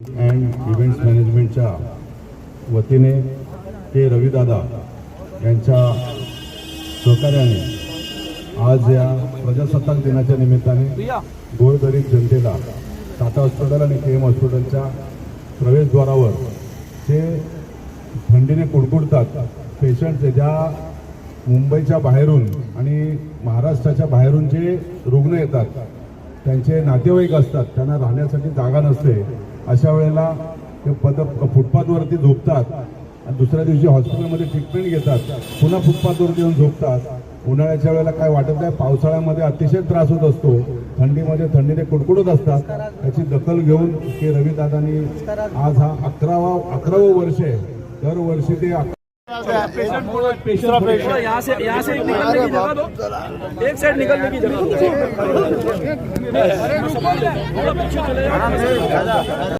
and events मॅनेजमेंटच्या वतीने के रविदादा यांच्या सहकार्याने आज या प्रजासत्ताक दिनाच्या निमित्ताने गोरगरीब जनतेला टाटा हॉस्पिटल आणि के एम हॉस्पिटलच्या प्रवेशद्वारावर जे थंडीने कुडकुडतात पेशंट ज्या मुंबईच्या बाहेरून आणि महाराष्ट्राच्या बाहेरून जे रुग्ण येतात त्यांचे नातेवाईक असतात त्यांना राहण्यासाठी जागा नसते अशा वेळेला ते पद फुटपाथवरती झोपतात आणि दुसऱ्या दिवशी हॉस्पिटलमध्ये ट्रीटमेंट घेतात पुन्हा फुटपाथवरती येऊन झोपतात उन्हाळ्याच्या वेळेला काय वाटत नाही पावसाळ्यामध्ये अतिशय त्रास होत असतो थंडीमध्ये थंडीने कुडकुडत असतात त्याची दखल घेऊन के रविदादांनी आज हा अकरावा अकरावं वर्ष आहे दरवर्षी ते अक- थोड़ा यहाँ से यहाँ से एक निकलने की जगह दो एक साइड निकलने की जगह